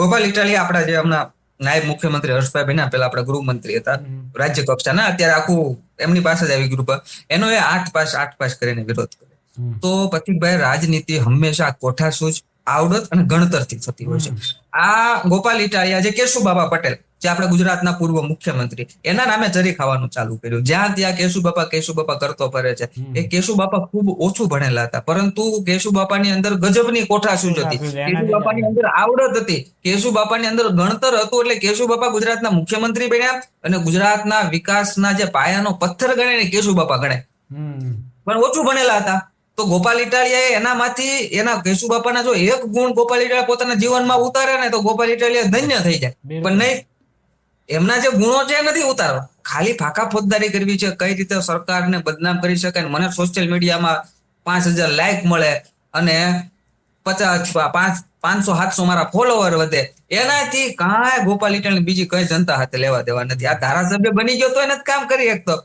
ગોપાલ ઇટાલિયા આપણા જે હમણાં નાયબ મુખ્યમંત્રી હર્ષભાઈ ભીના પેલા આપણા ગૃહમંત્રી હતા રાજ્ય કક્ષાના અત્યારે આખું એમની પાસે જ આવી ગ્રુપ એનો એ આઠ પાસ આઠ પાસ કરીને વિરોધ કર્યો. તો પ્રતિકભાઈ રાજનીતિ હંમેશા કોઠાસૂઝ આવડત અને ગણતરથી થતી હોય છે. આ ગોપાલ ઇટાલિયા જે કેશુબાબા પટેલ જે આપણે ગુજરાતના પૂર્વ મુખ્યમંત્રી. એના નામે જરી ખાવાનું ચાલુ કર્યું. જ્યાં ત્યાં કેશુબાપા કેશુબાપા કરતો ફરે છે. એ કેશુબાપા ખૂબ ઓછું ભણેલા હતા. પરંતુ કેશુબાપાની અંદર ગજબની કોઠાસૂઝ હતી. એના કેશુબાપાની અંદર આવડત હતી. કેશુબાપાની અંદર ગણતર હતું એટલે કેશુબાપા ગુજરાતના મુખ્યમંત્રી બન્યા અને ગુજરાતના વિકાસના જે પાયાનો પથ્થર ગણે ને કેશુબાપા ગણે. હમ. પણ ઓછું ભણેલા હતા. તો ગોપાલ ઇટાલિયાએ એનામાંથી એના કેશુબાપાના જો એક ગુણ ગોપાલ ઇટાલિયા પોતાના જીવનમાં ઉતારે ને તો ગોપાલ ઇટાલિયા ધન્ય થઈ જાય. પણ નહીં એમના જે ગુણો છે નથી ઉતારવા. ખાલી ફાકા ફોજદારી કરવી છે, કઈ રીતે સરકારને બદનામ કરી શકાય મને સોશિયલ મીડિયામાં પાંચ હજાર લાઈક મળે અને પચાસ, પાંચ, પાંચસો, સાતસો મારા ફોલોવર વધે. એનાથી કાંઈ ગોપાલ ઇટાણી બીજી કઈ જનતા હાથે લેવા દેવા નથી. આ ધારાસભ્ય બની ગયો તો એને કામ કરી શકતો.